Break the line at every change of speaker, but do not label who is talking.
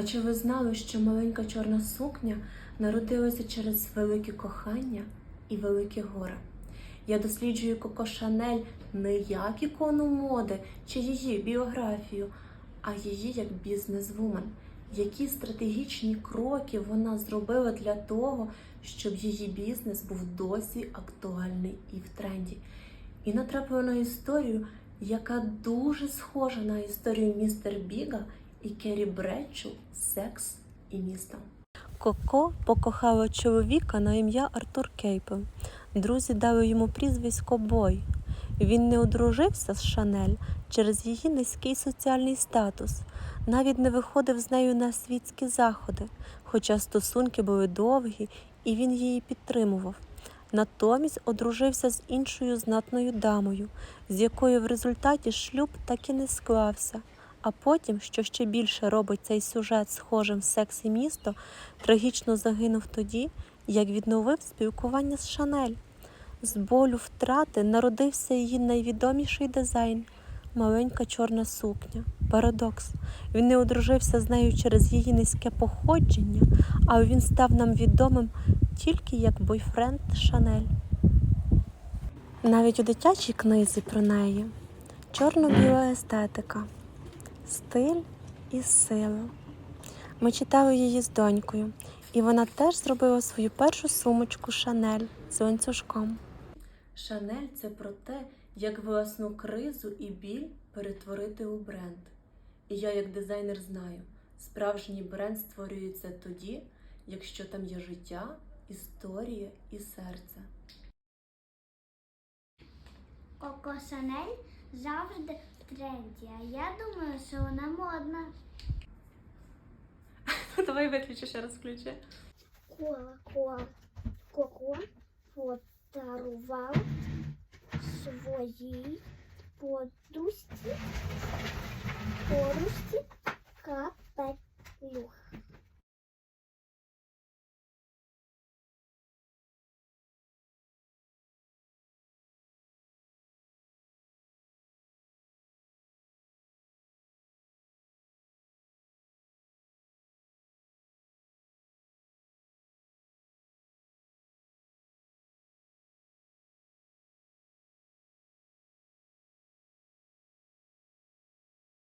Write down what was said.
А чи ви знали, що маленька чорна сукня народилася через велике кохання і велике горе? Я досліджую Коко Шанель не як ікону моди чи її біографію, а її як бізнесвумен. Які стратегічні кроки вона зробила для того, щоб її бізнес був досі актуальний і в тренді. І натрапила на історію, яка дуже схожа на історію містер Біга і Керрі Бретчу Секс і місто. Коко покохала чоловіка на ім'я Артур Кейпел. Друзі дали йому прізвисько Бой. Він не одружився з Шанель через її низький соціальний статус, навіть не виходив з нею на світські заходи, хоча стосунки були довгі і він її підтримував. Натомість одружився з іншою знатною дамою, з якою в результаті шлюб так і не склався. А потім, що ще більше робить цей сюжет схожим секс і місто, трагічно загинув тоді, як відновив спілкування з Шанель. З болю втрати народився її найвідоміший дизайн маленька чорна сукня. Парадокс. Він не одружився з нею через її низьке походження, а він став нам відомим тільки як бойфренд Шанель. Навіть у дитячій книзі про неї чорно-біла естетика, стиль і сила. Ми читали її з донькою, і вона теж зробила свою першу сумочку Шанель з ланцюжком. Шанель це про те, як власну кризу і біль перетворити у бренд. І я, як дизайнер, знаю, справжній бренд створюється тоді, якщо там є життя, історія і серце.
Коко Шанель завжди в тренді, а я думаю, що вона модна.
Давай виключи ще раз включи.
Кола Коко подарував своїй подусті подружці